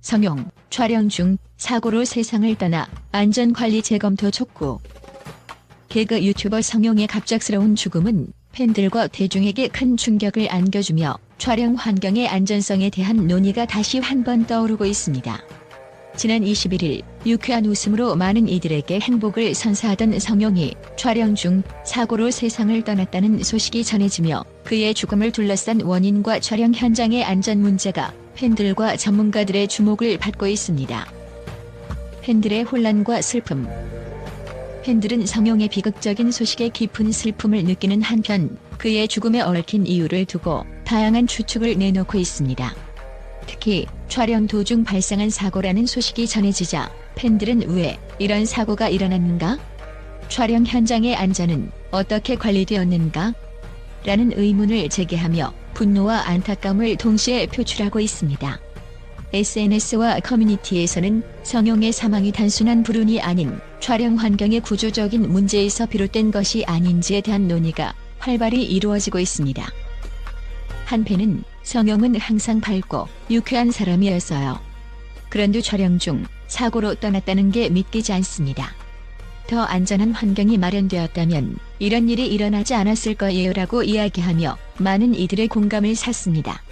성용, 촬영 중 사고로 세상을 떠나 안전관리 재검토 촉구. 개그 유튜버 성용의 갑작스러운 죽음은 팬들과 대중에게 큰 충격을 안겨주며 촬영 환경의 안전성에 대한 논의가 다시 한 번 떠오르고 있습니다. 지난 21일 유쾌한 웃음으로 많은 이들에게 행복을 선사하던 성용이 촬영 중 사고로 세상을 떠났다는 소식이 전해지며 그의 죽음을 둘러싼 원인과 촬영 현장의 안전 문제가 팬들과 전문가들의 주목을 받고 있습니다. 팬들의 혼란과 슬픔 팬들은 성용의 비극적인 소식에 깊은 슬픔을 느끼는 한편 그의 죽음에 얽힌 이유를 두고 다양한 추측을 내놓고 있습니다. 특히 촬영 도중 발생한 사고라는 소식이 전해지자 팬들은 왜 이런 사고가 일어났는가? 촬영 현장의 안전은 어떻게 관리되었는가? 라는 의문을 제기하며 분노와 안타까움을 동시에 표출하고 있습니다. SNS와 커뮤니티에서는 성용의 사망이 단순한 불운이 아닌 촬영 환경의 구조적인 문제에서 비롯된 것이 아닌지에 대한 논의가 활발히 이루어지고 있습니다. 한편은 성용은 항상 밝고 유쾌한 사람이었어요. 그런데 촬영 중 사고로 떠났다는 게 믿기지 않습니다. 더 안전한 환경이 마련되었다면 이런 일이 일어나지 않았을 거예요라고 이야기하며 많은 이들의 공감을 샀습니다.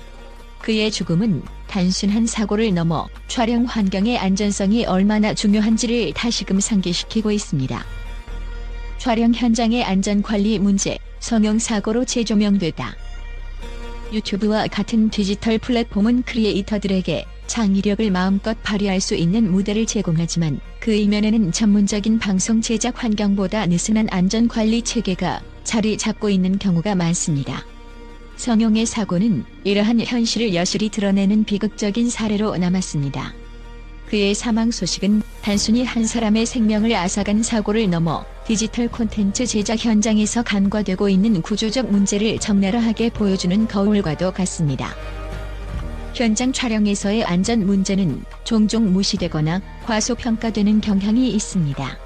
그의 죽음은 단순한 사고를 넘어 촬영 환경의 안전성이 얼마나 중요한지를 다시금 상기시키고 있습니다. 촬영 현장의 안전관리 문제, 성형 사고로 재조명되다. 유튜브와 같은 디지털 플랫폼은 크리에이터들에게 창의력을 마음껏 발휘할 수 있는 무대를 제공하지만 그 이면에는 전문적인 방송 제작 환경보다 느슨한 안전관리 체계가 자리 잡고 있는 경우가 많습니다. 성용의 사고는 이러한 현실을 여실히 드러내는 비극적인 사례로 남았습니다. 그의 사망 소식은 단순히 한 사람의 생명을 앗아간 사고를 넘어 디지털 콘텐츠 제작 현장에서 간과되고 있는 구조적 문제를 적나라하게 보여주는 거울과도 같습니다. 현장 촬영에서의 안전 문제는 종종 무시되거나 과소평가되는 경향이 있습니다.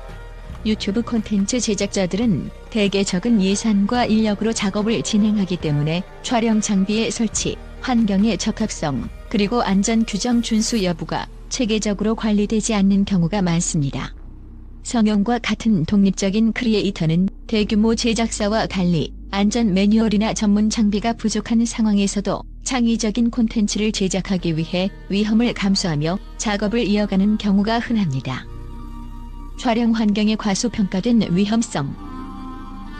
유튜브 콘텐츠 제작자들은 대개 적은 예산과 인력으로 작업을 진행하기 때문에 촬영 장비의 설치, 환경의 적합성, 그리고 안전 규정 준수 여부가 체계적으로 관리되지 않는 경우가 많습니다. 성형과 같은 독립적인 크리에이터는 대규모 제작사와 달리 안전 매뉴얼이나 전문 장비가 부족한 상황에서도 창의적인 콘텐츠를 제작하기 위해 위험을 감수하며 작업을 이어가는 경우가 흔합니다. 촬영 환경의 과소평가된 위험성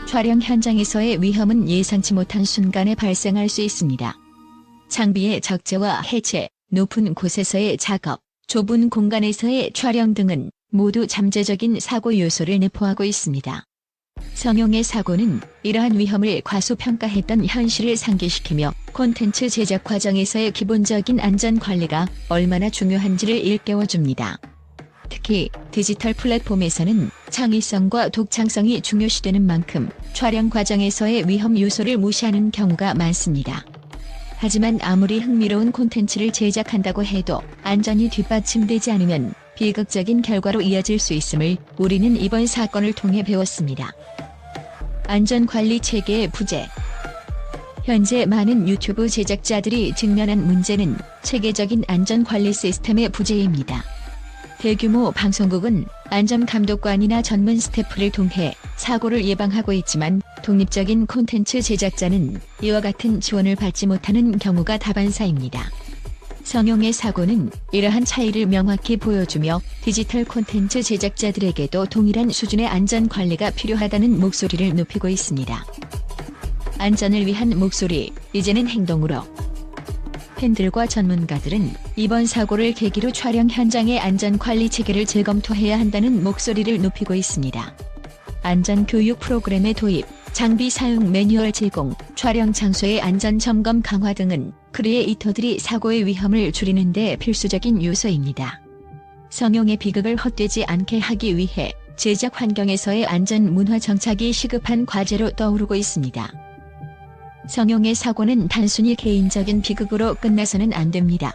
촬영 현장에서의 위험은 예상치 못한 순간에 발생할 수 있습니다. 장비의 적재와 해체, 높은 곳에서의 작업, 좁은 공간에서의 촬영 등은 모두 잠재적인 사고 요소를 내포하고 있습니다. 성용의 사고는 이러한 위험을 과소평가했던 현실을 상기시키며 콘텐츠 제작 과정에서의 기본적인 안전 관리가 얼마나 중요한지를 일깨워줍니다. 특히 디지털 플랫폼에서는 창의성과 독창성이 중요시되는 만큼 촬영 과정에서의 위험 요소를 무시하는 경우가 많습니다. 하지만 아무리 흥미로운 콘텐츠를 제작한다고 해도 안전이 뒷받침되지 않으면 비극적인 결과로 이어질 수 있음을 우리는 이번 사건을 통해 배웠습니다. 안전관리 체계의 부재 현재 많은 유튜브 제작자들이 직면한 문제는 체계적인 안전관리 시스템의 부재입니다. 대규모 방송국은 안전감독관이나 전문 스태프를 통해 사고를 예방하고 있지만 독립적인 콘텐츠 제작자는 이와 같은 지원을 받지 못하는 경우가 다반사입니다. 성용의 사고는 이러한 차이를 명확히 보여주며 디지털 콘텐츠 제작자들에게도 동일한 수준의 안전 관리가 필요하다는 목소리를 높이고 있습니다. 안전을 위한 목소리, 이제는 행동으로. 팬들과 전문가들은 이번 사고를 계기로 촬영 현장의 안전 관리 체계를 재검토해야 한다는 목소리를 높이고 있습니다. 안전 교육 프로그램의 도입, 장비 사용 매뉴얼 제공, 촬영 장소의 안전 점검 강화 등은 크리에이터들이 사고의 위험을 줄이는 데 필수적인 요소입니다. 성용의 비극을 헛되지 않게 하기 위해 제작 환경에서의 안전 문화 정착이 시급한 과제로 떠오르고 있습니다. 성용의 사고는 단순히 개인적인 비극으로 끝나서는 안 됩니다.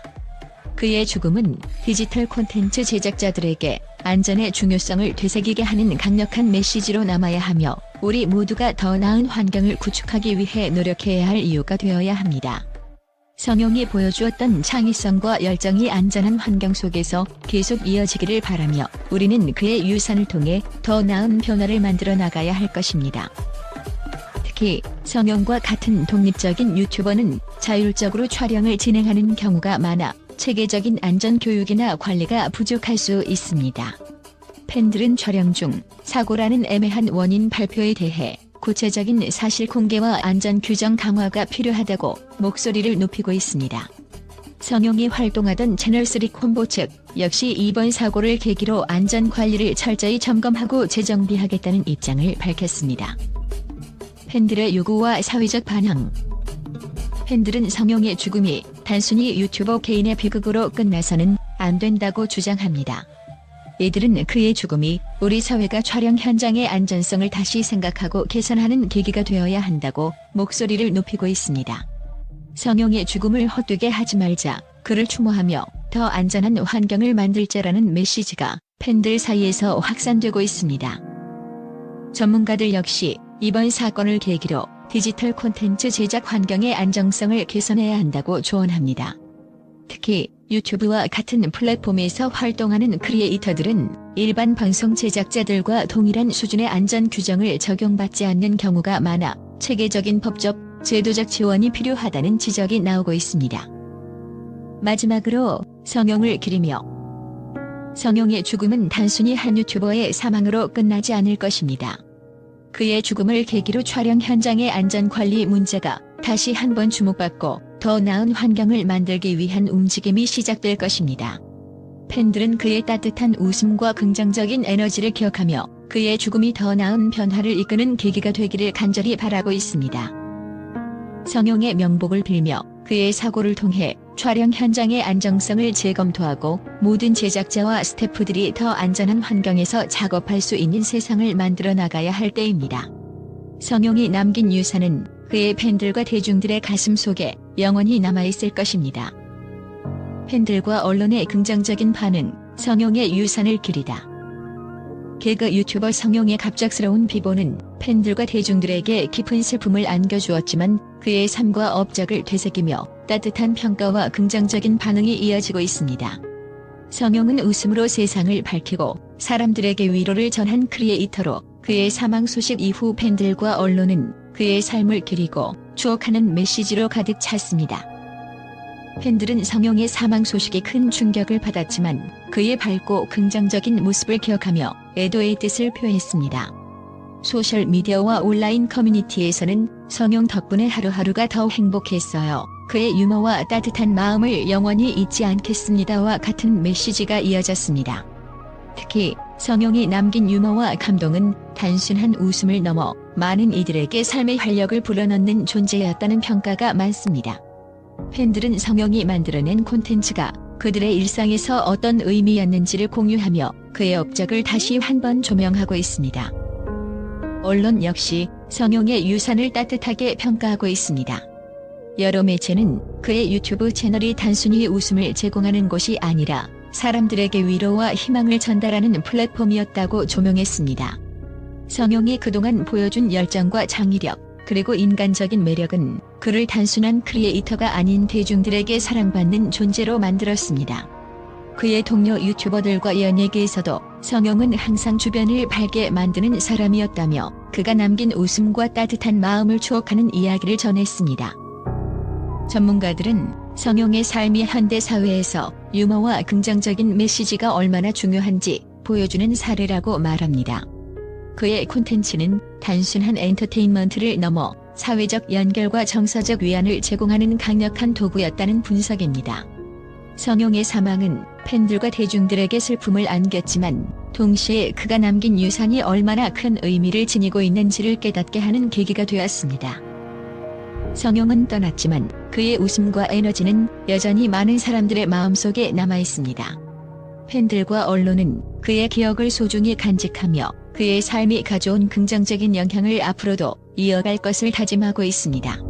그의 죽음은 디지털 콘텐츠 제작자들에게 안전의 중요성을 되새기게 하는 강력한 메시지로 남아야 하며 우리 모두가 더 나은 환경을 구축하기 위해 노력해야 할 이유가 되어야 합니다. 성용이 보여주었던 창의성과 열정이 안전한 환경 속에서 계속 이어지기를 바라며 우리는 그의 유산을 통해 더 나은 변화를 만들어 나가야 할 것입니다. 특히 성용과 같은 독립적인 유튜버는 자율적으로 촬영을 진행하는 경우가 많아 체계적인 안전 교육이나 관리가 부족할 수 있습니다. 팬들은 촬영 중 사고라는 애매한 원인 발표에 대해 구체적인 사실 공개와 안전 규정 강화가 필요하다고 목소리를 높이고 있습니다. 성용이 활동하던 채널3 콤보 측 역시 이번 사고를 계기로 안전 관리를 철저히 점검하고 재정비하겠다는 입장을 밝혔습니다. 팬들의 요구와 사회적 반응 팬들은 성용의 죽음이 단순히 유튜버 개인의 비극으로 끝나서는 안 된다고 주장합니다. 이들은 그의 죽음이 우리 사회가 촬영 현장의 안전성을 다시 생각하고 개선하는 계기가 되어야 한다고 목소리를 높이고 있습니다. 성용의 죽음을 헛되게 하지 말자, 그를 추모하며 더 안전한 환경을 만들자라는 메시지가 팬들 사이에서 확산되고 있습니다. 전문가들 역시 이번 사건을 계기로 디지털 콘텐츠 제작 환경의 안정성을 개선해야 한다고 조언합니다. 특히 유튜브와 같은 플랫폼에서 활동하는 크리에이터들은 일반 방송 제작자들과 동일한 수준의 안전 규정을 적용받지 않는 경우가 많아 체계적인 법적, 제도적 지원이 필요하다는 지적이 나오고 있습니다. 마지막으로 성용을 기리며 성용의 죽음은 단순히 한 유튜버의 사망으로 끝나지 않을 것입니다. 그의 죽음을 계기로 촬영 현장의 안전관리 문제가 다시 한번 주목받고 더 나은 환경을 만들기 위한 움직임이 시작될 것입니다. 팬들은 그의 따뜻한 웃음과 긍정적인 에너지를 기억하며 그의 죽음이 더 나은 변화를 이끄는 계기가 되기를 간절히 바라고 있습니다. 성용의 명복을 빌며 그의 사고를 통해 촬영 현장의 안정성을 재검토하고 모든 제작자와 스태프들이 더 안전한 환경에서 작업할 수 있는 세상을 만들어 나가야 할 때입니다. 성용이 남긴 유산은 그의 팬들과 대중들의 가슴 속에 영원히 남아있을 것입니다. 팬들과 언론의 긍정적인 반응, 성용의 유산을 기리다. 개그 유튜버 성용의 갑작스러운 비보는 팬들과 대중들에게 깊은 슬픔을 안겨주었지만 그의 삶과 업적을 되새기며 따뜻한 평가와 긍정적인 반응이 이어지고 있습니다. 성용은 웃음으로 세상을 밝히고 사람들에게 위로를 전한 크리에이터로 그의 사망 소식 이후 팬들과 언론은 그의 삶을 기리고 추억하는 메시지로 가득 찼습니다. 팬들은 성용의 사망 소식에 큰 충격을 받았지만 그의 밝고 긍정적인 모습을 기억하며 애도의 뜻을 표했습니다. 소셜미디어와 온라인 커뮤니티에서는 성용 덕분에 하루하루가 더 행복했어요. 그의 유머와 따뜻한 마음을 영원히 잊지 않겠습니다와 같은 메시지가 이어졌습니다. 특히 성용이 남긴 유머와 감동은 단순한 웃음을 넘어 많은 이들에게 삶의 활력을 불어넣는 존재였다는 평가가 많습니다. 팬들은 성용이 만들어낸 콘텐츠가 그들의 일상에서 어떤 의미였는지를 공유하며 그의 업적을 다시 한번 조명하고 있습니다. 언론 역시 성용의 유산을 따뜻하게 평가하고 있습니다. 여러 매체는 그의 유튜브 채널이 단순히 웃음을 제공하는 곳이 아니라 사람들에게 위로와 희망을 전달하는 플랫폼이었다고 조명했습니다. 성용이 그동안 보여준 열정과 창의력, 그리고 인간적인 매력은 그를 단순한 크리에이터가 아닌 대중들에게 사랑받는 존재로 만들었습니다. 그의 동료 유튜버들과 연예계에서도 성용은 항상 주변을 밝게 만드는 사람이었다며 그가 남긴 웃음과 따뜻한 마음을 추억하는 이야기를 전했습니다. 전문가들은 성용의 삶이 현대 사회에서 유머와 긍정적인 메시지가 얼마나 중요한지 보여주는 사례라고 말합니다. 그의 콘텐츠는 단순한 엔터테인먼트를 넘어 사회적 연결과 정서적 위안을 제공하는 강력한 도구였다는 분석입니다. 성용의 사망은 팬들과 대중들에게 슬픔을 안겼지만 동시에 그가 남긴 유산이 얼마나 큰 의미를 지니고 있는지를 깨닫게 하는 계기가 되었습니다. 성용은 떠났지만 그의 웃음과 에너지는 여전히 많은 사람들의 마음속에 남아 있습니다. 팬들과 언론은 그의 기억을 소중히 간직하며 그의 삶이 가져온 긍정적인 영향을 앞으로도 이어갈 것을 다짐하고 있습니다.